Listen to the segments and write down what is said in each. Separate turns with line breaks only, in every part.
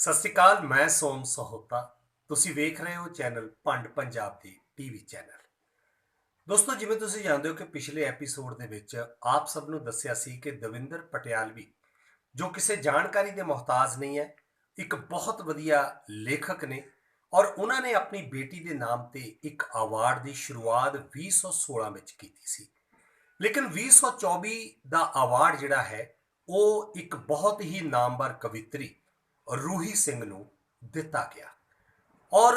ਸਤਿ ਸ਼੍ਰੀ ਅਕਾਲ, ਮੈਂ ਸੋਮ ਸਹੋਤਾ। ਤੁਸੀਂ ਵੇਖ ਰਹੇ ਹੋ ਚੈਨਲ ਭੰਡ ਪੰਜਾਬ ਦੀ ਟੀਵੀ ਚੈਨਲ। ਦੋਸਤੋ, ਜਿਵੇਂ ਤੁਸੀਂ ਜਾਣਦੇ ਹੋ ਕਿ ਪਿਛਲੇ ਐਪੀਸੋਡ ਦੇ ਵਿੱਚ ਆਪ ਸਭ ਨੂੰ ਦੱਸਿਆ ਸੀ ਕਿ ਦਵਿੰਦਰ ਪਟਿਆਲਵੀ ਜੋ ਕਿਸੇ ਜਾਣਕਾਰੀ ਦੇ ਮੁਹਤਾਜ ਨਹੀਂ ਹੈ, ਇੱਕ ਬਹੁਤ ਵਧੀਆ ਲੇਖਕ ਨੇ ਔਰ ਉਹਨਾਂ ਨੇ ਆਪਣੀ ਬੇਟੀ ਦੇ ਨਾਮ ਤੇ ਇੱਕ ਅਵਾਰਡ ਦੀ ਸ਼ੁਰੂਆਤ 2016 ਵਿੱਚ ਕੀਤੀ ਸੀ। ਲੇਕਿਨ 2024 ਦਾ ਅਵਾਰਡ ਜਿਹੜਾ ਹੈ, ਉਹ ਇੱਕ ਬਹੁਤ ਹੀ ਨਾਮਵਰ ਕਵਿਤਰੀ ਰੂਹੀ ਸਿੰਘ ਨੂੰ ਦਿੱਤਾ ਗਿਆ। ਔਰ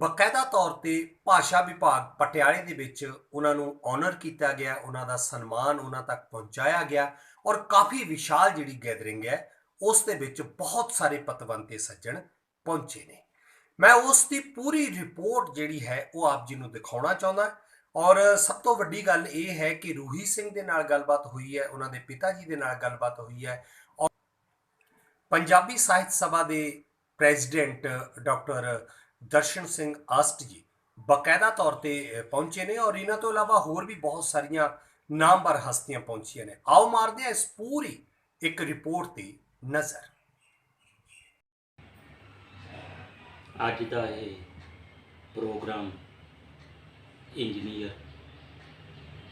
ਬਕਾਇਦਾ ਤੌਰ ਤੇ ਭਾਸ਼ਾ ਵਿਭਾਗ ਪਟਿਆਲੇ ਦੇ ਵਿੱਚ ਉਹਨਾਂ ਨੂੰ ਆਨਰ ਕੀਤਾ ਗਿਆ, ਉਹਨਾਂ ਦਾ ਸਨਮਾਨ ਉਹਨਾਂ ਤੱਕ ਪਹੁੰਚਾਇਆ ਗਿਆ ਔਰ ਕਾਫੀ ਵਿਸ਼ਾਲ ਜਿਹੜੀ ਗੈਦਰਿੰਗ ਹੈ, ਉਸ ਦੇ ਵਿੱਚ ਬਹੁਤ ਸਾਰੇ ਪਤਵੰਤੇ ਸੱਜਣ ਪਹੁੰਚੇ ਨੇ। ਮੈਂ ਉਸ ਦੀ ਪੂਰੀ ਰਿਪੋਰਟ ਜਿਹੜੀ ਹੈ, ਉਹ ਆਪ ਜੀ ਨੂੰ ਦਿਖਾਉਣਾ ਚਾਹੁੰਦਾ ਔਰ ਸਭ ਤੋਂ ਵੱਡੀ ਗੱਲ ਇਹ ਹੈ ਕਿ ਰੂਹੀ ਸਿੰਘ ਦੇ ਨਾਲ ਗੱਲਬਾਤ ਹੋਈ ਹੈ, ਉਹਨਾਂ ਦੇ ਪਿਤਾ ਜੀ ਦੇ ਨਾਲ ਗੱਲਬਾਤ ਹੋਈ ਹੈ ਪੰਜਾਬੀ ਸਾਹਿਤ ਸਭਾ ਦੇ ਪ੍ਰੈਜ਼ੀਡੈਂਟ ਡਾਕਟਰ ਦਰਸ਼ਨ ਸਿੰਘ ਆਸਟ ਜੀ ਬਕਾਇਦਾ ਤੌਰ ਤੇ ਪਹੁੰਚੇ ਨੇ ਔਰ ਇਹਨਾਂ ਤੋਂ ਇਲਾਵਾ ਹੋਰ ਵੀ ਬਹੁਤ ਸਾਰੀਆਂ ਨਾਮਵਰ ਹਸਤੀਆਂ ਪਹੁੰਚੀਆਂ ਨੇ। ਆਓ ਮਾਰਦੇ ਹਾਂ ਇਸ ਪੂਰੀ ਇੱਕ ਰਿਪੋਰਟ ਤੇ ਨਜ਼ਰ।
ਅੱਜ ਦਾ ਇਹ ਪ੍ਰੋਗਰਾਮ ਇੰਜੀਨੀਅਰ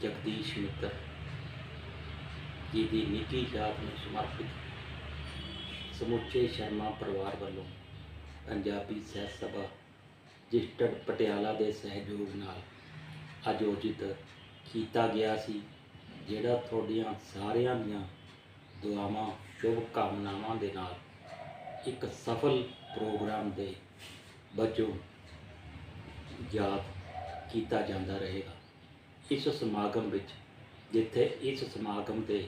ਜਗਦੀਸ਼ ਮਿੱਤਰ ਜੀ ਦੀ ਨਿੱਕੀ ਯਾਦ ਨੂੰ ਸਮਰਪਿਤ ਸਮੁੱਚੇ ਸ਼ਰਮਾ ਪਰਿਵਾਰ ਵੱਲੋਂ ਪੰਜਾਬੀ ਸਾਹਿਤ ਸਭਾ ਰਜਿਸਟਰਡ ਪਟਿਆਲਾ ਦੇ ਸਹਿਯੋਗ ਨਾਲ ਆਯੋਜਿਤ ਕੀਤਾ ਗਿਆ ਸੀ, ਜਿਹੜਾ ਤੁਹਾਡੀਆਂ ਸਾਰਿਆਂ ਦੀਆਂ ਦੁਆਵਾਂ ਸ਼ੁਭ ਕਾਮਨਾਵਾਂ ਦੇ ਨਾਲ ਇੱਕ ਸਫਲ ਪ੍ਰੋਗਰਾਮ ਦੇ ਵਜੋਂ ਯਾਦ ਕੀਤਾ ਜਾਂਦਾ ਰਹੇਗਾ। ਇਸ ਸਮਾਗਮ ਵਿੱਚ, ਜਿੱਥੇ ਇਸ ਸਮਾਗਮ 'ਤੇ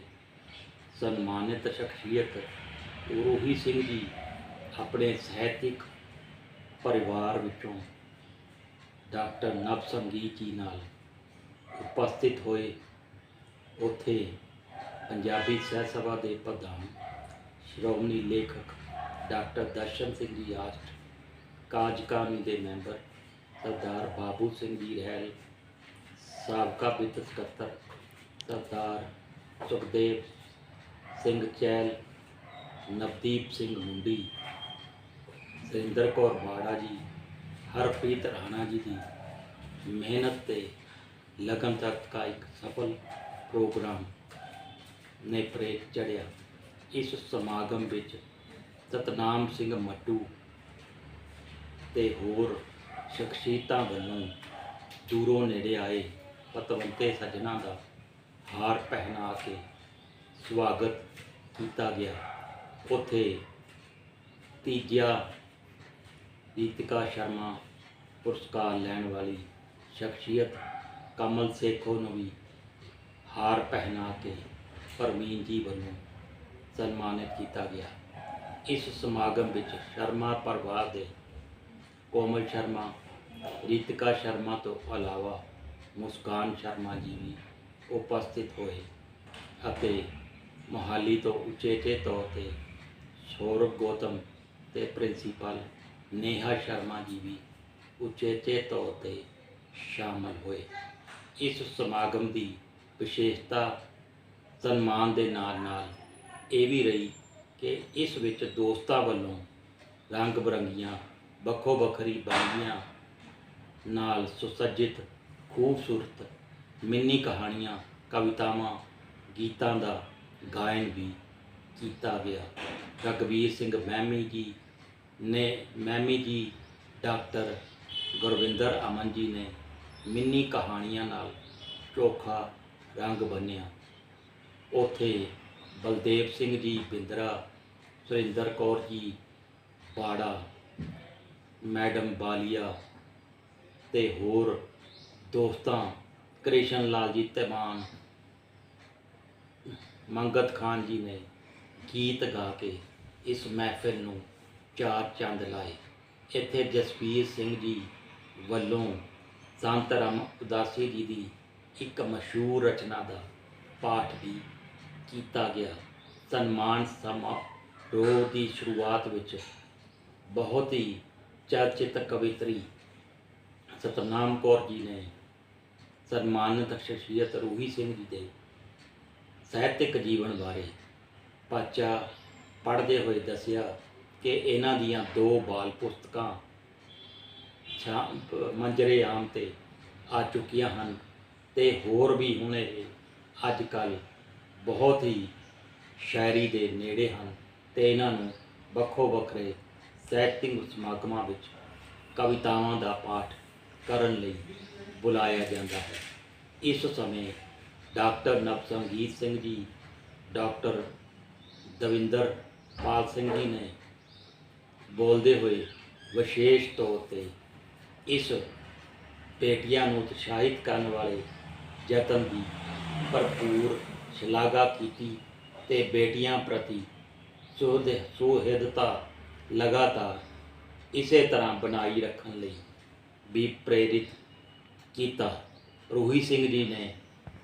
ਸਨਮਾਨਿਤ ਸ਼ਖਸੀਅਤ ਰੋਹੀ ਸਿੰਘ ਜੀ ਆਪਣੇ ਸਾਹਿਤਿਕ ਪਰਿਵਾਰ ਵਿੱਚੋਂ ਡਾਕਟਰ ਨਵ ਸੰਗੀਤ ਜੀ ਨਾਲ ਉਪਸਥਿਤ ਹੋਏ। ਉੱਥੇ ਪੰਜਾਬੀ ਸਾਹਿਤ ਸਭਾ ਦੇ ਪ੍ਰਧਾਨ, ਸ਼੍ਰੋਮਣੀ ਲੇਖਕ ਡਾਕਟਰ ਦਰਸ਼ਨ ਸਿੰਘ ਜੀ ਆਸਟ, ਕਾਰਜਕਾਰਨੀ ਦੇ ਮੈਂਬਰ ਸਰਦਾਰ ਬਾਬੂ ਸਿੰਘ ਜੀ ਰਹਿਲ, ਸਾਬਕਾ ਵਿੱਤ ਸਕੱਤਰ ਸਰਦਾਰ ਸੁਖਦੇਵ ਸਿੰਘ ਚੈਲ ਨਵਦੀਪ ਸਿੰਘ ਮੁੰਡੀ ਸੁਰਿੰਦਰ ਕੌਰ ਬਾੜਾ ਜੀ, ਹਰਪ੍ਰੀਤ ਰਾਣਾ ਜੀ ਦੀ ਮਿਹਨਤ ਤੇ ਲਗਨ ਤੱਕ ਦਾ ਇੱਕ ਸਫਲ ਪ੍ਰੋਗਰਾਮ ਨੇ ਪ੍ਰੇਤ ਚੜਿਆ ਇਸ ਸਮਾਗਮ ਵਿੱਚ ਸਤਨਾਮ ਸਿੰਘ ਮੱਟੂ ਤੇ ਹੋਰ ਸ਼ਖਸੀਅਤਾਂ ਵੱਲੋਂ ਦੂਰੋਂ ਨੇੜੇ ਆਏ ਪਤਵੰਤੇ ਸੱਜਣਾ ਦਾ ਹਾਰ ਪਹਿਨਾ ਕੇ ਸਵਾਗਤ ਕੀਤਾ ਗਿਆ। ਉੱਥੇ ਤੀਜਾ ਰੀਤਿਕਾ ਸ਼ਰਮਾ ਪੁਰਸਕਾਰ ਲੈਣ ਵਾਲੀ ਸ਼ਖਸੀਅਤ ਕਮਲ ਸੇਖੋ ਨੂੰ ਵੀ ਹਾਰ ਪਹਿਨਾ ਕੇ ਪਰਮੀਨ ਜੀ ਵੱਲੋਂ ਸਨਮਾਨਿਤ ਕੀਤਾ ਗਿਆ। ਇਸ ਸਮਾਗਮ ਵਿੱਚ ਸ਼ਰਮਾ ਪਰਿਵਾਰ ਦੇ ਕੋਮਲ ਸ਼ਰਮਾ ਰੀਤਿਕਾ ਸ਼ਰਮਾ ਤੋਂ ਇਲਾਵਾ ਮੁਸਕਾਨ ਸ਼ਰਮਾ ਜੀ ਵੀ ਉਪਸਥਿਤ ਹੋਏ ਅਤੇ ਮੋਹਾਲੀ ਤੋਂ ਉਚੇਚੇ ਤੌਰ ਤੇ ਸੌਰਵ ਗੌਤਮ ਤੇ ਪ੍ਰਿੰਸੀਪਲ ਨੇਹਾ ਸ਼ਰਮਾ ਜੀ ਵੀ ਉਚੇਚੇ ਤੌਰ ਤੇ ਸ਼ਾਮਲ ਹੋਏ। ਇਸ ਸਮਾਗਮ ਦੀ ਵਿਸ਼ੇਸ਼ਤਾ ਸਨਮਾਨ ਦੇ ਨਾਲ ਨਾਲ ਇਹ ਵੀ ਰਹੀ ਕਿ ਇਸ ਵਿੱਚ ਦੋਸਤਾਂ ਵੱਲੋਂ ਰੰਗ ਬਰੰਗੀਆਂ ਵੱਖੋ ਵੱਖਰੀ ਬਾਣੀਆਂ ਨਾਲ ਸੁਸੱਜਿਤ, ਖੂਬਸੂਰਤ ਮਿੰਨੀ ਕਹਾਣੀਆਂ, ਕਵਿਤਾਵਾਂ, ਗੀਤਾਂ ਦਾ ਗਾਇਨ ਵੀ ਕੀਤਾ ਗਿਆ। ਰਗਵੀਰ ਸਿੰਘ ਮਹਿਮੀ ਜੀ ਨੇ, ਮਹਿਮੀ ਜੀ, ਡਾਕਟਰ ਗੁਰਵਿੰਦਰ ਅਮਨ ਜੀ ਨੇ ਮਿੰਨੀ ਕਹਾਣੀਆਂ ਨਾਲ ਚੋਖਾ ਰੰਗ ਬੰਨਿਆ। ਉਥੇ ਬਲਦੇਵ ਸਿੰਘ ਜੀ, ਬਿੰਦਰਾ, ਸੁਰਿੰਦਰ ਕੌਰ ਜੀ, ਬਾੜਾ, ਮੈਡਮ ਬਾਲੀਆ ਤੇ ਹੋਰ ਦੋਸਤਾਂ ਕ੍ਰਿਸ਼ਨ ਲਾਲ ਜੀ ਧਮਾਨ ਮੰਗਤ ਖਾਨ ਜੀ ਨੇ ਗੀਤ ਗਾ ਕੇ ਇਸ ਮਹਿਫਿਲ ਨੂੰ ਚਾਰ ਚੰਦ ਲਾਏ। ਇੱਥੇ ਜਸਵੀਰ ਸਿੰਘ ਜੀ ਵੱਲੋਂ ਸੰਤ ਰਾਮ ਉਦਾਸੀ ਜੀ ਦੀ ਇੱਕ ਮਸ਼ਹੂਰ ਰਚਨਾ ਦਾ ਪਾਠ ਵੀ ਕੀਤਾ ਗਿਆ। ਸਨਮਾਨ ਸਮਾਰੋਹ ਦੀ ਸ਼ੁਰੂਆਤ ਵਿੱਚ ਬਹੁਤ ਹੀ ਚਰਚਿਤ ਕਵਿਤਰੀ ਸਤਨਾਮ ਕੌਰ ਜੀ ਨੇ ਸਨਮਾਨਿਤ ਸ਼ਖਸੀਅਤ ਰੂਹੀ ਸਿੰਘ ਜੀ ਦੇ ਸਾਹਿਤਿਕ ਜੀਵਨ ਬਾਰੇ ਪਾਚਾ ਪੜ੍ਹਦੇ ਹੋਏ ਦੱਸਿਆ ਕਿ ਇਹਨਾਂ ਦੀਆਂ ਦੋ ਬਾਲ ਪੁਸਤਕਾਂ ਛਾ ਮੰਜਰੇ ਆਮ ਤੇ ਆ ਚੁੱਕੀਆਂ ਹਨ ਤੇ ਹੋਰ ਵੀ ਹੁਣ ਇਹ ਅੱਜ ਕੱਲ ਬਹੁਤ ਹੀ ਸ਼ਾਇਰੀ ਦੇ ਨੇੜੇ ਹਨ ਤੇ ਇਹਨਾਂ ਨੂੰ ਵੱਖੋ ਵੱਖਰੇ ਸਾਹਿਤਿਕ ਸਮਾਗਮਾਂ ਵਿੱਚ ਕਵਿਤਾਵਾਂ ਦਾ ਪਾਠ ਕਰਨ ਲਈ ਬੁਲਾਇਆ ਜਾਂਦਾ ਹੈ। ਇਸ ਸਮੇਂ ਡਾਕਟਰ ਨਵਸੰਗੀਤ ਸਿੰਘ ਜੀ, ਡਾਕਟਰ ਦਵਿੰਦਰ ਪਾਲ ਸਿੰਘ ਜੀ ਨੇ ਬੋਲਦੇ ਹੋਏ ਵਿਸ਼ੇਸ਼ ਤੌਰ ਤੇ ਇਸ ਬੇਟੀਆਂ ਨੂੰ ਉਤਸ਼ਾਹਿਤ ਕਰਨ ਵਾਲੇ ਯਤਨ ਦੀ ਭਰਪੂਰ ਸ਼ਲਾਘਾ ਕੀਤੀ ਤੇ ਬੇਟੀਆਂ ਪ੍ਰਤੀ ਸੁਹਦ ਸੁਹਿਰਦਤਾ ਲਗਾਤਾਰ ਇਸੇ ਤਰ੍ਹਾਂ ਬਣਾਈ ਰੱਖਣ ਲਈ ਵੀ ਪ੍ਰੇਰਿਤ ਕੀਤਾ। ਰੂਹੀ ਸਿੰਘ ਜੀ ਨੇ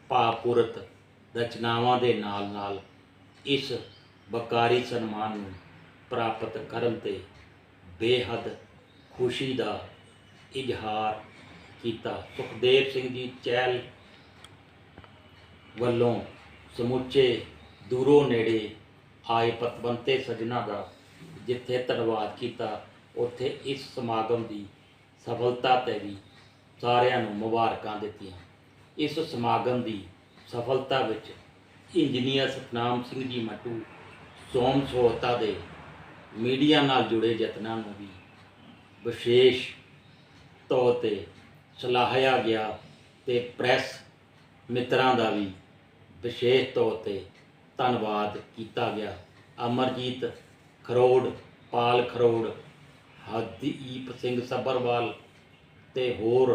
ਭਾਵਪੂਰਤ ਰਚਨਾਵਾਂ ਦੇ ਨਾਲ-ਨਾਲ ਇਸ ਵਕਾਰੀ ਸਨਮਾਨ ਨੂੰ ਪ੍ਰਾਪਤ ਕਰਨ ਤੇ ਬੇਹੱਦ ਖੁਸ਼ੀ ਦਾ ਇਜ਼ਹਾਰ ਕੀਤਾ। ਸੁਖਦੇਵ ਸਿੰਘ ਜੀ ਚਹਿਲ ਵੱਲੋਂ ਸਮੁੱਚੇ ਦੂਰੋਂ ਨੇੜੇ ਆਏ ਪਤਵੰਤੇ ਸੱਜਣਾ ਦਾ ਜਿੱਥੇ ਧੰਨਵਾਦ ਕੀਤਾ, ਉੱਥੇ ਇਸ ਸਮਾਗਮ ਦੀ ਸਫਲਤਾ ਤੇ ਵੀ ਸਾਰਿਆਂ ਨੂੰ ਮੁਬਾਰਕਾਂ ਦਿੱਤੀਆਂ। ਇਸ ਸਮਾਗਮ ਦੀ ਸਫਲਤਾ ਵਿੱਚ ਇੰਜੀਨੀਅਰ ਸਤਨਾਮ ਸਿੰਘ ਜੀ ਮਟੂ ਸੋਮ ਸੋਹਤਾ ਦੇ ਮੀਡੀਆ ਨਾਲ ਜੁੜੇ ਯਤਨਾਂ ਨੂੰ ਵੀ ਵਿਸ਼ੇਸ਼ ਤੌਰ ਤੇ ਸਲਾਹਿਆ ਗਿਆ ਤੇ ਪ੍ਰੈਸ ਮਿੱਤਰਾਂ ਦਾ ਵੀ ਵਿਸ਼ੇਸ਼ ਤੌਰ ਤੇ ਧੰਨਵਾਦ ਕੀਤਾ ਗਿਆ। ਅਮਰਜੀਤ ਖਰੋੜ, ਪਾਲ ਖਰੋੜ, ਹਰਦੀਪ ਸਿੰਘ ਸੱਭਰਵਾਲ ਤੇ ਹੋਰ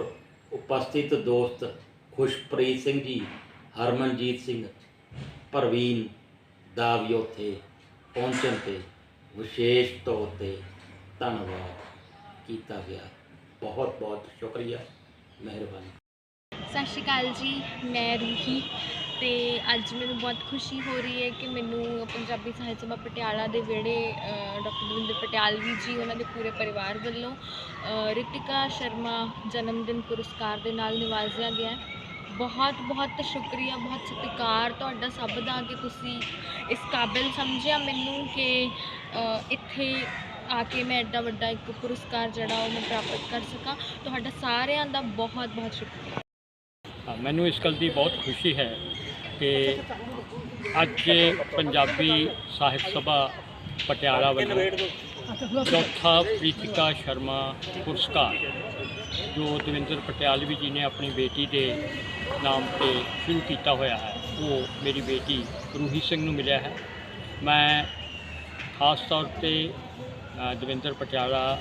ਉਪਸਥਿਤ ਦੋਸਤ ਖੁਸ਼ਪ੍ਰੀਤ ਸਿੰਘ ਜੀ, ਹਰਮਨਜੀਤ ਸਿੰਘ ਪ੍ਰਵੀਨ ਦਾ ਵੀ ਉੱਥੇ ਪਹੁੰਚਣ ਤੇ ਵਿਸ਼ੇਸ਼ ਤੌਰ ਤੇ ਧੰਨਵਾਦ ਕੀਤਾ ਗਿਆ। ਬਹੁਤ ਬਹੁਤ ਸ਼ੁਕਰੀਆ। ਮਿਹਰਬਾਨੀ।
ਸਤਿ ਸ਼੍ਰੀ ਅਕਾਲ ਜੀ, ਮੈਂ ਰੂਹੀ ਤੇ ਅੱਜ ਮੈਨੂੰ ਬਹੁਤ ਖੁਸ਼ੀ ਹੋ ਰਹੀ ਹੈ ਕਿ ਮੈਨੂੰ ਪੰਜਾਬੀ ਸਾਹਿਤ ਸਭਾ ਪਟਿਆਲਾ ਦੇ ਵਿਹੜੇ ਡਾਕਟਰ ਦਵਿੰਦਰ ਪਟਿਆਲਵੀ ਜੀ, ਉਹਨਾਂ ਦੇ ਪੂਰੇ ਪਰਿਵਾਰ ਵੱਲੋਂ ਰਿਤਿਕਾ ਸ਼ਰਮਾ ਜਨਮ ਦਿਨ ਪੁਰਸਕਾਰ ਦੇ ਨਾਲ ਨਿਵਾਜ਼ਿਆ ਗਿਆ। ਹੈ ਬਹੁਤ ਬਹੁਤ ਸ਼ੁਕਰੀਆ, ਬਹੁਤ ਸਤਿਕਾਰ ਤੁਹਾਡਾ ਸਭ ਦਾ ਕਿ ਤੁਸੀਂ ਇਸ ਕਾਬਿਲ ਸਮਝਿਆ ਮੈਨੂੰ ਕਿ ਇੱਥੇ ਆ ਕੇ ਮੈਂ ਐਡਾ ਵੱਡਾ ਇੱਕ ਪੁਰਸਕਾਰ ਜਿਹੜਾ ਉਹ ਮੈਂ ਪ੍ਰਾਪਤ ਕਰ ਸਕਾਂ। ਤੁਹਾਡਾ ਸਾਰਿਆਂ ਦਾ ਬਹੁਤ ਬਹੁਤ ਸ਼ੁਕਰੀਆ।
ਮੈਨੂੰ ਇਸ ਗੱਲ ਦੀ ਬਹੁਤ ਖੁਸ਼ੀ ਹੈ ਕਿ ਅੱਜ ਪੰਜਾਬੀ ਸਾਹਿਤ ਸਭਾ ਪਟਿਆਲਾ ਵੱਲੋਂ ਚੌਥਾ ਪ੍ਰੀਤਿਕਾ ਸ਼ਰਮਾ ਪੁਰਸਕਾਰ ਜੋ ਦਵਿੰਦਰ ਪਟਿਆਲਵੀ ਜੀ ਨੇ ਆਪਣੀ ਬੇਟੀ ਦੇ ਨਾਮ ਤੇ ਸ਼ੁਰੂ ਕੀਤਾ ਹੋਇਆ ਹੈ, ਉਹ ਮੇਰੀ ਬੇਟੀ ਰੂਹੀ ਸਿੰਘ ਨੂੰ ਮਿਲਿਆ ਹੈ। ਮੈਂ ਖਾਸ ਤੌਰ ਤੇ ਦਵਿੰਦਰ ਪਟਿਆਲਾ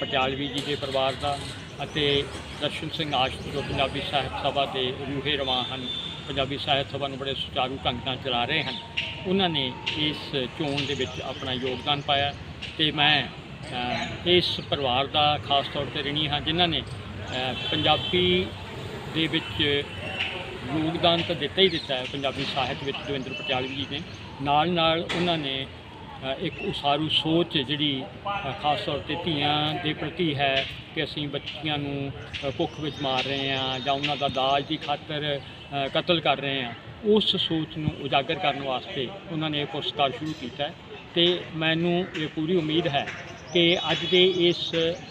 ਪਟਿਆਲਵੀ ਜੀ ਦੇ ਪਰਿਵਾਰ ਦਾ ਅਤੇ ਦਰਸ਼ਨ ਸਿੰਘ ਆਸ਼ਕ ਜੋ ਪੰਜਾਬੀ ਸਾਹਿਤ ਸਭਾ ਦੇ ਰੂਹੇ ਰਵਾਂ ਹਨ, ਪੰਜਾਬੀ ਸਾਹਿਤ ਸਭਾ ਨੂੰ ਬੜੇ ਸੁਚਾਰੂ ਢੰਗ ਨਾਲ ਚਲਾ ਰਹੇ ਹਨ। ਉਹਨਾਂ ਨੇ ਇਸ ਚੋਣ ਦੇ ਵਿੱਚ ਆਪਣਾ ਯੋਗਦਾਨ ਪਾਇਆ ਤੇ ਮੈਂ ਇਸ ਪਰਿਵਾਰ ਦਾ ਖਾਸ ਤੌਰ ਤੇ ਰਿਣੀ ਹਾਂ, ਜਿਨ੍ਹਾਂ ਨੇ ਪੰਜਾਬੀ ਦੇ ਵਿੱਚ ਯੋਗਦਾਨ ਤਾਂ ਦਿੱਤਾ ਹੀ ਦਿੱਤਾ ਹੈ, ਪੰਜਾਬੀ ਸਾਹਿਤ ਵਿੱਚ ਦਵਿੰਦਰ ਪਟਿਆਲਵੀ ਜੀ ਨੇ। ਨਾਲ ਨਾਲ ਉਹਨਾਂ ਨੇ ਇੱਕ ਉਸਾਰੂ ਸੋਚ ਜਿਹੜੀ ਖਾਸ ਤੌਰ ਤੇ ਧੀਆਂ ਦੇ ਪ੍ਰਤੀ ਹੈ ਕਿ ਅਸੀਂ ਬੱਚੀਆਂ ਨੂੰ ਭੁੱਖ ਵਿੱਚ ਮਾਰ ਰਹੇ ਹਾਂ ਜਾਂ ਉਹਨਾਂ ਦਾ ਦਾਜ ਦੀ ਖਾਤਰ ਕਤਲ ਕਰ ਰਹੇ ਹਾਂ, ਉਸ ਸੋਚ ਨੂੰ ਉਜਾਗਰ ਕਰਨ ਵਾਸਤੇ ਉਹਨਾਂ ਨੇ ਇਹ ਪੁਰਸਕਾਰ ਸ਼ੁਰੂ ਕੀਤਾ ਹੈ। ਤੇ ਮੈਨੂੰ ਇਹ ਪੂਰੀ ਉਮੀਦ ਹੈ ਕਿ ਅੱਜ ਦੇ ਇਸ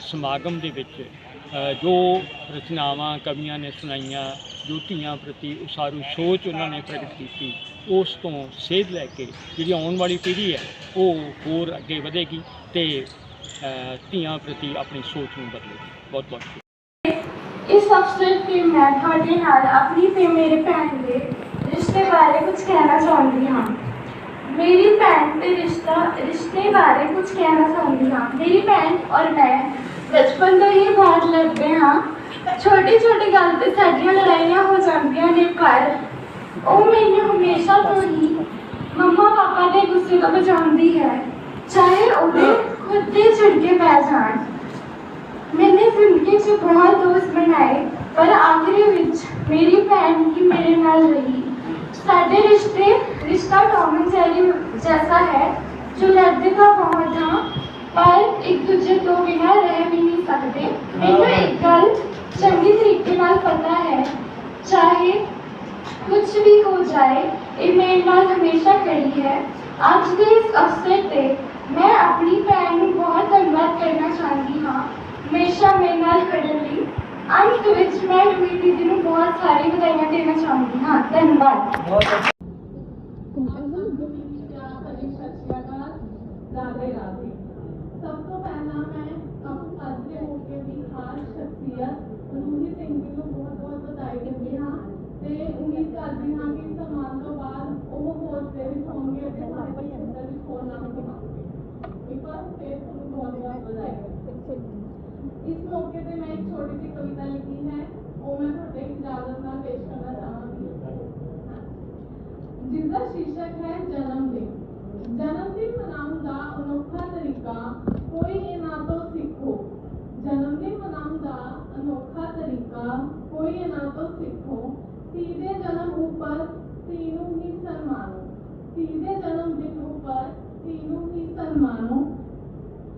ਸਮਾਗਮ ਦੇ ਵਿੱਚ ਜੋ ਰਚਨਾਵਾਂ, ਕਵੀਆਂ ਨੇ ਸੁਣਾਈਆਂ, ਜੋ ਧੀਆਂ ਪ੍ਰਤੀ ਉਸਾਰੂ ਸੋਚ ਉਹਨਾਂ ਨੇ ਪ੍ਰਗਟ ਕੀਤੀ, ਉਸ ਤੋਂ ਸੇਧ ਲੈ ਕੇ ਜਿਹੜੀ ਆਉਣ ਵਾਲੀ ਪੀੜ੍ਹੀ ਹੈ, ਉਹ ਹੋਰ ਅੱਗੇ ਵਧੇਗੀ ਤੇ ਧੀਆਂ ਪ੍ਰਤੀ ਆਪਣੀ ਸੋਚ ਨੂੰ ਬਦਲੇਗੀ। ਬਹੁਤ ਬਹੁਤ
ਇਸ ਅਫਸਰ ਤੇ ਮੈਂ ਤੁਹਾਡੇ ਨਾਲ ਆਪਣੀ ਤੇ ਮੇਰੇ ਭੈਣ ਦੇ ਰਿਸ਼ਤੇ ਬਾਰੇ ਕੁਝ ਕਹਿਣਾ ਚਾਹੁੰਦੀ ਹਾਂ। ਮੇਰੀ ਭੈਣ ਤੇ ਰਿਸ਼ਤਾ ਰਿਸ਼ਤੇ ਬਾਰੇ ਕੁਝ ਕਹਿਣਾ ਚਾਹੁੰਦੀ ਹਾਂ ਮੇਰੀ ਭੈਣ ਔਰ ਮੈਂ ਬਚਪਨ ਤੋਂ ਹੀ ਬਹੁਤ ਲੜਦੇ ਹਾਂ ਛੋਟੀ ਛੋਟੀ ਗੱਲ ਤੇ ਸਾਡੀਆਂ ਲੜਾਈਆਂ ਹੋ ਜਾਂਦੀਆਂ ਨੇ ਪਰ ਉਹ ਮੈਨੂੰ ਹਮੇਸ਼ਾ ਤੋਂ ਹੀ ਮੰਮਾ ਪਾਪਾ ਦੇ ਗੁੱਸੇ ਤੋਂ ਬਚਾਉਂਦੀ ਹੈ ਚਾਹੇ ਉਹਦੇ ਖੁਦ ਦੇ ਝਿੜਕੇ ਪੈ ਜਾਣ ਮੈंने ਜ਼ਿੰਦਗੀ 'ਚ ਬਹੁਤ ਦੋਸਤ ਬਣਾਏ ਪਰ ਆਖਰੀ ਵਿੱਚ ਮੇਰੀ ਭੈਣ ਹੀ ਮੇਰੇ ਨਾਲ ਰਹੀ ਸਾਡੇ ਰਿਸ਼ਤੇ रिश्ता टॉम एंड जेरी जैसा है जो लड़ते का बहुत हाँ ਪਰ ਇੱਕ ਦੂਜੇ ਤੋਂ ਬਿਨਾਂ ਰਹਿ ਵੀ ਨਹੀਂ ਸਕਦੇ। ਮੈਨੂੰ ਇੱਕ ਗੱਲ ਚੰਗੀ ਤਰੀਕੇ ਨਾਲ ਪਤਾ ਹੈ ਚਾਹੇ ਕੁਝ ਵੀ ਹੋ ਜਾਏ ਇਹ ਮੇਰੇ ਨਾਲ ਹਮੇਸ਼ਾ ਖੜੀ ਹੈ। ਅੱਜ ਦੇ ਇਸ ਅਵਸਰ ਤੇ ਮੈਂ ਆਪਣੀ ਭੈਣ ਨੂੰ
ਬਹੁਤ ਧੰਨਵਾਦ ਕਰਨਾ ਚਾਹੁੰਦੀ ਹਾਂ। ਹਮੇਸ਼ਾ ਮੇਰੇ ਨਾਲ ਖੜਨ ਲਈ। ਅੰਤ ਵਿੱਚ ਮੈਂ ਰੂਹੀ ਦੀਦੀ ਨੂੰ ਬਹੁਤ ਸਾਰੀ ਵਧਾਈਆਂ ਦੇਣਾ ਚਾਹੁੰਦੀ ਹਾਂ। ਧੰਨਵਾਦ। ਉਮੀਦ ਕਰਦੀ ਹਾਂ ਕਿ ਸਨਮਾਨ ਤੋਂ ਬਾਅਦ ਉਹ ਹੋਰ ਪ੍ਰੇਰਿਤ ਹੋਣਗੇ ਅਤੇ ਸਾਹਿਤਕ ਖੇਤਰ ਵਿੱਚ ਹੋਰ ਨਾਮ ਕਮਾਉਣਗੇ ਇੱਕ ਵਾਰ ਫਿਰ ਤੁਹਾਨੂੰ ਬਹੁਤ ਬਹੁਤ ਵਧਾਈ ਇਸ ਮੌਕੇ ਤੇ ਮੈਂ ਇੱਕ ਛੋਟੀ ਜਿਹੀ ਕਵਿਤਾ ਲਿਖੀ ਹੈ ਉਹ ਮੈਂ ਤੁਹਾਡੇ ਇਜਾਜ਼ਤ ਨਾਲ ਪੇਸ਼ ਕਰਨਾ ਚਾਹਾਂਗੀ ਜਿਸ ਦਾ ਸ਼ੀਰਸ਼ਕ ਹੈ ਜਨਮ ਦਿਨ ਜਨਮ ਦਿਨ ਮਨਾਉਣ ਦਾ ਅਨੋਖਾ ਤਰੀਕਾ ਕੋਈ ਇਹ ਨਾ ਤੋਂ ਸਿੱਖੋ ਜਨਮ ਦਿਨ ਮਨਾਉਣ ਦਾ ਅਨੋਖਾ ਤਰੀਕਾ ਕੋਈ ਇਹ ਨਾ ਤੋਂ ਸਿੱਖੋ ਧੀ ਦੇ ਜਨਮ ਉੱਪਰ ਧੀ ਨੂੰ ਹੀ ਸਨਮਾਨੋ ਧੀ ਦੇ ਜਨਮ ਦਿਨ ਉੱਪਰ ਧੀ ਨੂੰ ਹੀ ਸਨਮਾਨੋ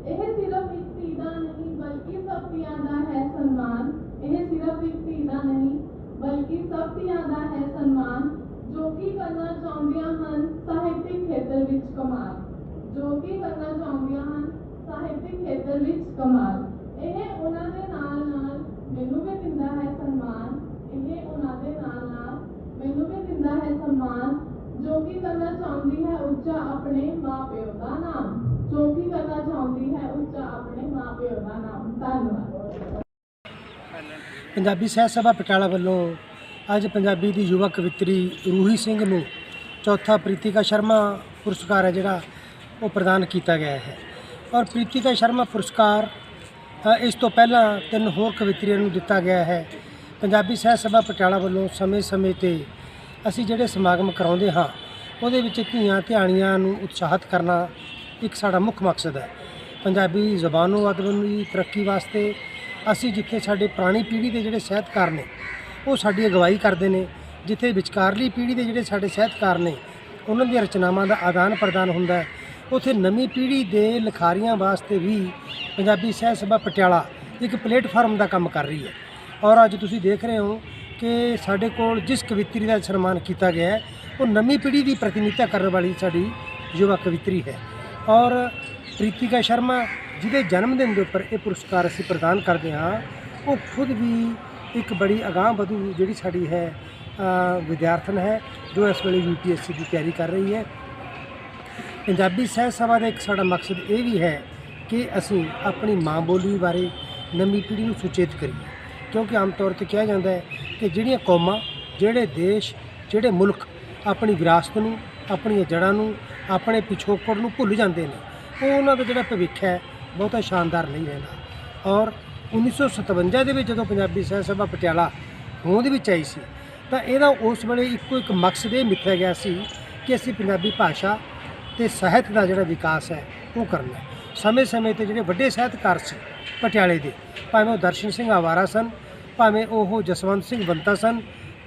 ਇਹ ਸਿਰਫ ਇੱਕ ਧੀ ਦਾ ਨਹੀਂ ਬਲਕਿ ਸਭ ਧੀਆਂ ਦਾ ਹੈ ਸਨਮਾਨ ਇਹ ਸਿਰਫ ਇੱਕ ਧੀ ਦਾ ਨਹੀਂ ਬਲਕਿ ਸਭ ਧੀਆਂ ਦਾ ਹੈ ਸਨਮਾਨ ਜੋ ਕਿ ਕਰਨਾ ਚਾਹੁੰਦੀਆਂ ਹਨ ਸਾਹਿਤਿਕ ਖੇਤਰ ਵਿੱਚ ਕਮਾਲ ਜੋ ਕਿ ਕਰਨਾ ਚਾਹੁੰਦੀਆਂ ਹਨ ਸਾਹਿਤਿਕ ਖੇਤਰ ਵਿੱਚ ਕਮਾਲ ਇਹ ਉਹਨਾਂ ਦੇ ਨਾਲ ਨਾਲ ਮੈਨੂੰ ਵੀ ਦਿੰਦਾ ਹੈ ਸਨਮਾਨ ਇਹ ਉਹਨਾਂ ਦੇ ਨਾਲ ਨਾਲ ਮੈਨੂੰ ਵੀ ਦਿੰਦਾ ਹੈ ਸਨਮਾਨ ਜੋ ਕਿ ਕਰਨਾ ਚਾਹੁੰਦੀ ਹੈ ਉੱਚਾ ਆਪਣੇ ਮਾਪਿਓ ਦਾ ਨਾਮ। ਜੋ ਕਿ ਕਰਨਾ ਚਾਹੁੰਦੀ ਹੈ ਉੱਚਾ ਆਪਣੇ ਮਾਪਿਓ ਦਾ ਨਾਮ। ਧੰਨਵਾਦ।
ਪੰਜਾਬੀ ਸਾਹਿਤ ਸਭਾ ਪਟਿਆਲਾ ਵੱਲੋਂ ਅੱਜ ਪੰਜਾਬੀ ਦੀ ਯੁਵਾ ਕਵਿਤਰੀ ਰੂਹੀ ਸਿੰਘ ਨੂੰ ਚੌਥਾ ਪ੍ਰੀਤਿਕਾ ਸ਼ਰਮਾ ਪੁਰਸਕਾਰ ਹੈ ਜਿਹੜਾ ਉਹ ਪ੍ਰਦਾਨ ਕੀਤਾ ਗਿਆ ਹੈ। ਔਰ ਪ੍ਰੀਤਿਕਾ ਸ਼ਰਮਾ ਪੁਰਸਕਾਰ ਇਸ ਤੋਂ ਪਹਿਲਾਂ ਤਿੰਨ ਹੋਰ ਕਵਿਤਰੀਆਂ ਨੂੰ ਦਿੱਤਾ ਗਿਆ ਹੈ। ਪੰਜਾਬੀ ਸਾਹਿਤ ਸਭਾ ਪਟਿਆਲਾ ਵੱਲੋਂ ਸਮੇਂ-ਸਮੇਂ ਤੇ ਅਸੀਂ ਜਿਹੜੇ ਸਮਾਗਮ ਕਰਾਉਂਦੇ ਹਾਂ, ਉਹਦੇ ਵਿੱਚ ਧੀਆਂ ਧਿਆਣੀਆਂ ਨੂੰ ਉਤਸ਼ਾਹਿਤ ਕਰਨਾ ਇੱਕ ਸਾਡਾ ਮੁੱਖ ਮਕਸਦ ਹੈ। ਪੰਜਾਬੀ ਜ਼ਬਾਨੋਂ ਅਦਬ ਦੀ ਤਰੱਕੀ ਵਾਸਤੇ ਅਸੀਂ ਜਿੱਥੇ ਸਾਡੇ ਪੁਰਾਣੀ ਪੀੜ੍ਹੀ ਦੇ ਜਿਹੜੇ ਸਾਹਿਤਕਾਰ ਨੇ, ਉਹ ਸਾਡੀ ਅਗਵਾਈ ਕਰਦੇ ਨੇ। ਜਿੱਥੇ ਵਿਚਕਾਰਲੀ ਪੀੜ੍ਹੀ ਦੇ ਜਿਹੜੇ ਸਾਡੇ ਸਾਹਿਤਕਾਰ ਨੇ, ਉਹਨਾਂ ਦੀਆਂ ਰਚਨਾਵਾਂ ਦਾ ਆਦਾਨ ਪ੍ਰਦਾਨ ਹੁੰਦਾ ਹੈ। ਉਥੇ ਨਵੀਂ ਪੀੜ੍ਹੀ ਦੇ ਲਿਖਾਰੀਆਂ ਵਾਸਤੇ ਵੀ ਪੰਜਾਬੀ ਸਾਹਿਤ ਸਭਾ ਪਟਿਆਲਾ ਇੱਕ ਪਲੇਟਫਾਰਮ ਦਾ ਕੰਮ ਕਰ ਰਹੀ ਹੈ। ਔਰ ਅੱਜ ਤੁਸੀਂ ਦੇਖ ਰਹੇ ਹੋ ਕਿ ਸਾਡੇ ਕੋਲ ਜਿਸ ਕਵਿਤਰੀ ਦਾ ਸਨਮਾਨ ਕੀਤਾ ਗਿਆ ਹੈ, ਉਹ ਨਵੀਂ ਪੀੜ੍ਹੀ ਦੀ ਪ੍ਰਤੀਨਿਧਤਾ ਕਰਨ ਵਾਲੀ ਸਾਡੀ ਯੁਵਾ ਕਵਿਤਰੀ ਹੈ। ਔਰ ਪ੍ਰੀਤਿਕਾ ਸ਼ਰਮਾ ਜਿਹਦੇ ਜਨਮ ਦਿਨ ਦੇ ਉੱਪਰ ਇਹ ਪੁਰਸਕਾਰ ਅਸੀਂ ਪ੍ਰਦਾਨ ਕਰਦੇ ਹਾਂ, ਉਹ ਖੁਦ ਵੀ ਇੱਕ ਬੜੀ ਅਗਾਂਹ ਵਧੂ ਜਿਹੜੀ ਸਾਡੀ ਹੈ ਵਿਦਿਆਰਥਣ ਹੈ, ਜੋ ਇਸ ਵੇਲੇ ਯੂਪੀਐਸਸੀ ਦੀ ਤਿਆਰੀ ਕਰ ਰਹੀ ਹੈ। ਪੰਜਾਬੀ ਸਾਹਿਤ ਸਭਾ ਦਾ ਇੱਕ ਸਾਡਾ ਮਕਸਦ ਇਹ ਵੀ ਹੈ ਕਿ ਅਸੀਂ ਆਪਣੀ ਮਾਂ ਬੋਲੀ ਬਾਰੇ ਨਵੀਂ ਪੀੜ੍ਹੀ ਨੂੰ ਸੁਚੇਤ ਕਰੀਏ। ਕਿਉਂਕਿ ਆਮ ਤੌਰ ਤੇ ਕਿਹਾ ਜਾਂਦਾ ਹੈ ਕਿ ਜਿਹੜੀਆਂ ਕੌਮਾਂ, ਜਿਹੜੇ ਦੇਸ਼, ਜਿਹੜੇ ਮੁਲਕ ਆਪਣੀ ਵਿਰਾਸਤ ਨੂੰ, ਆਪਣੀਆਂ ਜੜ੍ਹਾਂ ਨੂੰ, ਆਪਣੇ ਪਿਛੋਕੜ ਨੂੰ ਭੁੱਲ ਜਾਂਦੇ ਨੇ, ਉਹ ਉਹਨਾਂ ਦਾ ਜਿਹੜਾ ਭਵਿੱਖ ਹੈ ਬਹੁਤਾ ਸ਼ਾਨਦਾਰ ਨਹੀਂ ਰਹਿੰਦਾ। ਔਰ 1957 ਦੇ ਵਿੱਚ ਜਦੋਂ ਪੰਜਾਬੀ ਸਾਹਿਤ ਸਭਾ ਪਟਿਆਲਾ ਹੋਂਦ ਵਿੱਚ ਆਈ ਸੀ, ਤਾਂ ਇਹਦਾ ਉਸ ਵੇਲੇ ਇੱਕੋ ਇੱਕ ਮਕਸਦ ਇਹ ਮਿੱਥਿਆ ਗਿਆ ਸੀ ਕਿ ਅਸੀਂ ਪੰਜਾਬੀ ਭਾਸ਼ਾ ਤੇ ਸਾਹਿਤ ਦਾ ਜਿਹੜਾ ਵਿਕਾਸ ਹੈ, ਉਹ ਕਰਨਾ ਸਮੇਂ-ਸਮੇਂ ਤੇ ਜਿਹੜੇ ਵੱਡੇ ਸਾਹਿਤਕਾਰ ਸੀ ਪਟਿਆਲੇ ਦੇ, ਭਾਵੇਂ ਉਹ ਦਰਸ਼ਨ ਸਿੰਘ ਆਵਾਰਾ ਸਨ, ਭਾਵੇਂ ਉਹ ਜਸਵੰਤ ਸਿੰਘ ਬੰਤਾ ਸਨ,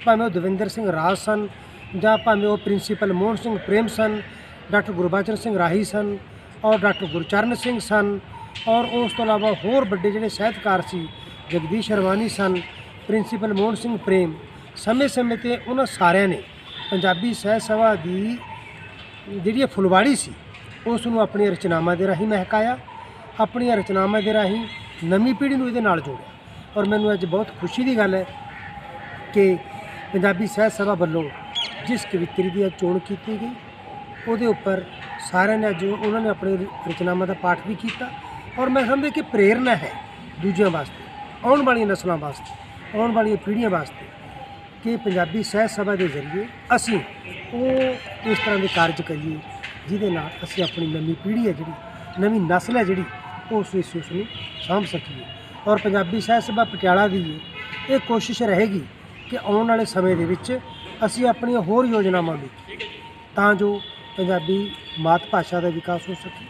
ਭਾਵੇਂ ਉਹ ਦਵਿੰਦਰ ਸਿੰਘ ਰਾਜ ਸਨ, ਜਾਂ ਭਾਵੇਂ ਉਹ ਪ੍ਰਿੰਸੀਪਲ ਮੋਹਨ ਸਿੰਘ ਪ੍ਰੇਮ ਸਨ, ਡਾਕਟਰ ਗੁਰਬਚਨ ਸਿੰਘ ਰਾਹੀ ਸਨ, ਔਰ ਡਾਕਟਰ ਗੁਰਚਰਨ ਸਿੰਘ ਸਨ, ਔਰ ਉਸ ਤੋਂ ਇਲਾਵਾ ਹੋਰ ਵੱਡੇ ਜਿਹੜੇ ਸਾਹਿਤਕਾਰ ਸੀ, ਜਗਦੀਸ਼ ਹਰਵਾਨੀ ਸਨ, ਪ੍ਰਿੰਸੀਪਲ ਮੋਹਨ ਸਿੰਘ ਪ੍ਰੇਮ, ਸਮੇਂ-ਸਮੇਂ ਤੇ ਉਹਨਾਂ ਸਾਰਿਆਂ ਨੇ ਪੰਜਾਬੀ ਸਾਹਿਤ ਸਭਾ ਦੀ ਜਿਹੜੀ ਇਹ ਫੁਲਵਾੜੀ ਸੀ ਉਸ ਨੂੰ ਆਪਣੀਆਂ ਰਚਨਾਵਾਂ ਦੇ ਰਾਹੀਂ ਮਹਿਕਾਇਆ, ਆਪਣੀਆਂ ਰਚਨਾਵਾਂ ਦੇ ਰਾਹੀਂ ਨਵੀਂ ਪੀੜ੍ਹੀ ਨੂੰ ਇਹਦੇ ਨਾਲ ਜੋੜਿਆ। ਔਰ ਮੈਨੂੰ ਅੱਜ ਬਹੁਤ ਖੁਸ਼ੀ ਦੀ ਗੱਲ ਹੈ ਕਿ ਪੰਜਾਬੀ ਸਾਹਿਤ ਸਭਾ ਵੱਲੋਂ ਜਿਸ ਕਵਿਤਰੀ ਦੀ ਅੱਜ ਚੋਣ ਕੀਤੀ ਗਈ, ਉਹਦੇ ਉੱਪਰ ਸਾਰਿਆਂ ਨੇ ਅੱਜ ਉਹਨਾਂ ਨੇ ਆਪਣੇ ਰਚਨਾਵਾਂ ਦਾ ਪਾਠ ਵੀ ਕੀਤਾ। ਔਰ ਮੈਂ ਸਮਝਦਾ ਕਿ ਪ੍ਰੇਰਨਾ ਹੈ ਦੂਜਿਆਂ ਵਾਸਤੇ, ਆਉਣ ਵਾਲੀਆਂ ਨਸਲਾਂ ਵਾਸਤੇ, ਆਉਣ ਵਾਲੀਆਂ ਪੀੜ੍ਹੀਆਂ ਵਾਸਤੇ ਕਿ ਪੰਜਾਬੀ ਸਾਹਿਤ ਸਭਾ ਦੇ ਜ਼ਰੀਏ ਅਸੀਂ ਉਹ ਇਸ ਤਰ੍ਹਾਂ ਦੇ ਕਾਰਜ ਕਰੀਏ ਜਿਹਦੇ ਨਾਲ ਅਸੀਂ ਆਪਣੀ ਨਵੀਂ ਪੀੜ੍ਹੀ ਹੈ ਜਿਹੜੀ, ਨਵੀਂ ਨਸਲ ਹੈ ਜਿਹੜੀ, ਉਸ ਇਸ ਉਸ ਨੂੰ ਸਾਂਭ ਸਕੀਏ। ਔਰ ਪੰਜਾਬੀ ਸਾਹਿਤ ਸਭਾ ਪਟਿਆਲਾ ਦੀ ਇਹ ਕੋਸ਼ਿਸ਼ ਰਹੇਗੀ ਕਿ ਆਉਣ ਵਾਲੇ ਸਮੇਂ ਦੇ ਵਿੱਚ ਅਸੀਂ ਆਪਣੀਆਂ ਹੋਰ ਯੋਜਨਾਵਾਂ ਵੀ ਤਾਂ ਜੋ ਪੰਜਾਬੀ ਮਾਤ ਭਾਸ਼ਾ ਦਾ ਵਿਕਾਸ ਹੋ ਸਕੇ।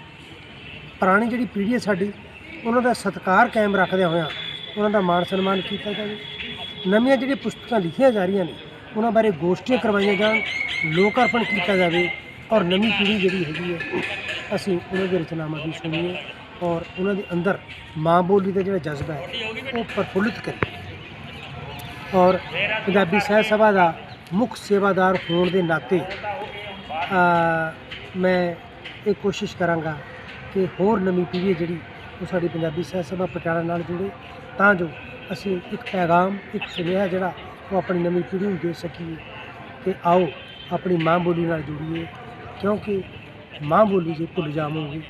ਪੁਰਾਣੀ ਜਿਹੜੀ ਪੀੜ੍ਹੀ ਹੈ ਸਾਡੀ, ਉਹਨਾਂ ਦਾ ਸਤਿਕਾਰ ਕਾਇਮ ਰੱਖਦਿਆਂ ਹੋਇਆਂ ਉਹਨਾਂ ਦਾ ਮਾਣ ਸਨਮਾਨ ਕੀਤਾ ਜਾਵੇ। ਨਵੀਆਂ ਜਿਹੜੀਆਂ ਪੁਸਤਕਾਂ ਲਿਖੀਆਂ ਜਾ ਰਹੀਆਂ ਨੇ, ਉਹਨਾਂ ਬਾਰੇ ਗੋਸ਼ਟੀਆਂ ਕਰਵਾਈਆਂ ਜਾਣ, ਲੋਕ ਅਰਪਣ ਕੀਤਾ ਜਾਵੇ ਔਰ ਨਵੀਂ ਪੀੜ੍ਹੀ ਜਿਹੜੀ ਹੈਗੀ ਹੈ, ਅਸੀਂ ਉਹਨਾਂ ਦੀ ਰਚਨਾਵਾਂ ਵੀ ਸੁਣੀਏ ਔਰ ਉਹਨਾਂ ਦੇ ਅੰਦਰ ਮਾਂ ਬੋਲੀ ਦਾ ਜਿਹੜਾ ਜਜ਼ਬਾ ਹੈ, ਉਹ ਪ੍ਰਫੁੱਲਿਤ ਕਰੀਏ ਔਰ ਪੰਜਾਬੀ ਸਾਹਿਤ ਸਭਾ ਦਾ ਮੁੱਖ ਸੇਵਾਦਾਰ ਹੋਣ ਦੇ ਨਾਤੇ ਮੈਂ ਇਹ ਕੋਸ਼ਿਸ਼ ਕਰਾਂਗਾ ਕਿ ਹੋਰ ਨਵੀਂ ਪੀੜ੍ਹੀ ਹੈ ਜਿਹੜੀ ਉਹ ਸਾਡੀ ਪੰਜਾਬੀ ਸਾਹਿਤ ਸਭਾ ਪਟਿਆਲਾ ਨਾਲ ਜੁੜੇ, ਤਾਂ ਜੋ ਅਸੀਂ ਇੱਕ ਪੈਗਾਮ, ਇੱਕ ਸੁਨੇਹਾ ਜਿਹੜਾ ਉਹ ਆਪਣੀ ਨਵੀਂ ਪੀੜ੍ਹੀ ਨੂੰ ਦੇ ਸਕੀਏ ਕਿ ਆਓ ਆਪਣੀ ਮਾਂ ਬੋਲੀ ਨਾਲ ਜੁੜੀਏ ਕਿਉਂਕਿ ਮਾਂ ਬੋਲੀ ਜੇ ਭੁੱਲ ਜਾਵਾਂਗੇ,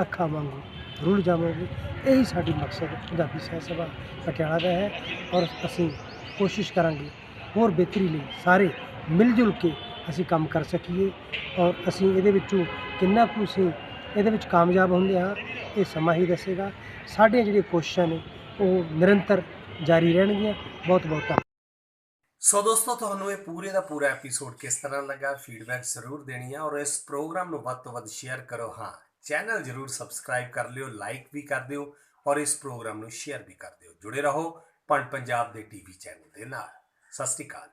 ਅੱਖਾਂ ਵਾਂਗੂ ਰੁੱਲ ਜਾਵਾਂਗੇ, ਇਹੀ ਸਾਡੀ ਮਕਸਦ ਪੰਜਾਬੀ ਸਾਹਿਤ ਸਭਾ ਪਟਿਆਲਾ ਦਾ ਹੈ ਔਰ ਅਸੀਂ ਕੋਸ਼ਿਸ਼ ਕਰਾਂਗੇ ਹੋਰ ਬਿਹਤਰੀ ਲਈ ਸਾਰੇ ਮਿਲ ਜੁਲ ਕੇ ਅਸੀਂ ਕੰਮ ਕਰ ਸਕੀਏ ਔਰ ਅਸੀਂ ਇਹਦੇ ਵਿੱਚੋਂ ਕਿੰਨਾ ਕੁ ਅਸੀਂ ਇਹਦੇ ਵਿੱਚ ਕਾਮਯਾਬ ਹੁੰਦੇ ਹਾਂ, ਇਹ ਸਮਾਂ ਹੀ ਦੱਸੇਗਾ। ਸਾਡੀਆਂ ਜਿਹੜੀਆਂ ਕੋਸ਼ਿਸ਼ਾਂ ਨੇ ਉਹ ਨਿਰੰਤਰ ਜਾਰੀ ਰਹਿਣਗੀਆਂ। ਬਹੁਤ ਬਹੁਤ ਧੰਨਵਾਦ।
ਸੋ ਦੋਸਤੋ, ਤੁਹਾਨੂੰ ਇਹ ਪੂਰੇ ਦਾ ਪੂਰਾ ਐਪੀਸੋਡ ਕਿਸ ਤਰ੍ਹਾਂ ਲੱਗਾ ਫੀਡਬੈਕ ਜ਼ਰੂਰ ਦੇਣੀ ਹੈ ਔਰ ਇਸ ਪ੍ਰੋਗਰਾਮ ਨੂੰ ਵੱਧ ਤੋਂ ਵੱਧ ਸ਼ੇਅਰ ਕਰੋ। ਹਾਂ ਚੈਨਲ ਜ਼ਰੂਰ ਸਬਸਕ੍ਰਾਈਬ ਕਰ ਲਿਓ ਲਾਈਕ ਵੀ ਕਰ ਦਿਓ ਔਰ ਇਸ ਪ੍ਰੋਗਰਾਮ ਨੂੰ ਸ਼ੇਅਰ ਵੀ ਕਰ ਦਿਓ। ਜੁੜੇ ਰਹੋ ਪੰਡ ਪੰਜਾਬ ਦੇ ਟੀਵੀ ਚੈਨਲ ਦੇ ਨਾਲ। ਸਤਿ ਸ਼੍ਰੀ ਅਕਾਲ।